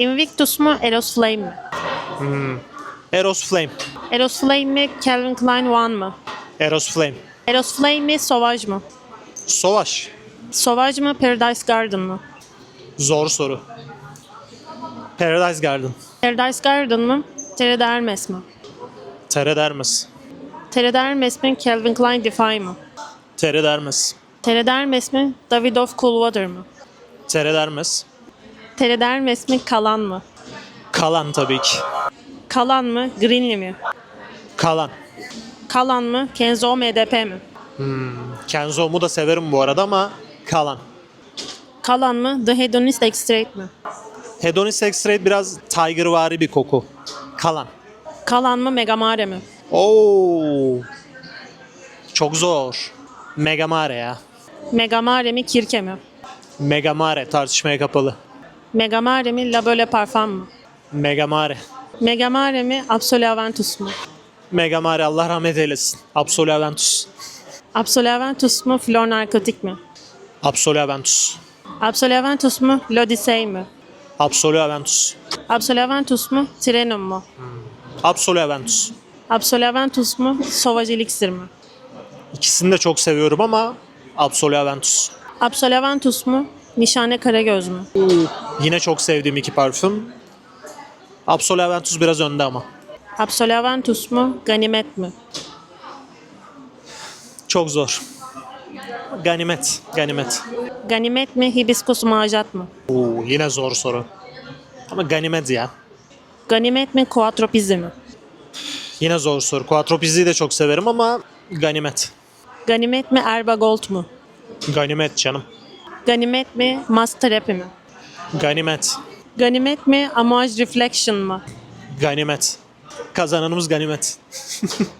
Invictus mu Eros Flame mi? Eros Flame. Eros Flame mi Calvin Klein One mı? Eros Flame. Eros Flame mi Sauvage mı? Sovaş. Sauvage mı Paradise Garden mı? Zor soru. Paradise Garden. Paradise Garden mı? Terra Hermes mi? Tere Dermes. Terra Hermes mi Calvin Klein Defy mı? Tere Dermes. Terra Hermes mi Davidoff Coolwater mı? Tere Dermes. Terra Hermes mi Kalan mı? Kalan tabii ki. Kalan mı Greenly mi? Kalan. Kalan mı Kenzo MDP mi? Kenzo'mu da severim bu arada ama Kalan. Kalan mı The Hedonist Extract mi? Hedonist X-Ray biraz Tigervari bir koku. Kalan. Kalan mı Megamare mi? Oo. Çok zor. Megamare ya. Megamare mi Kirke mi? Megamare tartışmaya kapalı. Megamare mi La Böyle Parfum mu? Megamare. Megamare mi Absolut Aventus mu? Megamare Allah rahmet eylesin. Absolu Aventus. Absolut Aventus mu Flor Narkotik mi? Absolu Aventus. Absolut Aventus mu L'Odyssey mi? Absolu Aventus. Absolut Aventus mu Trenum mu? Absolu Aventus. Absolut Aventus mu Sauvage Elixir mi? İkisini de çok seviyorum ama Absolu Aventus. Absolut Aventus mu Nişane Karagöz mü? Yine çok sevdiğim iki parfüm. Absolu Aventus biraz önde ama. Absolut Aventus mu Ganimet mi? Çok zor. Ganimet. Ganimet. Ganimet mi Hibiskus Majat mı? Oo, yine zor soru. Ama ganimet ya. Ganimet mi Quattro Pizzi mi? Yine zor soru. Quattro Pizzi'yi de çok severim ama ganimet. Ganimet mi Erba Gold mu? Ganimet canım. Ganimet mi Master Happy mi? Ganimet. Ganimet mi Amouage Reflection mı? Ganimet. Kazananımız ganimet.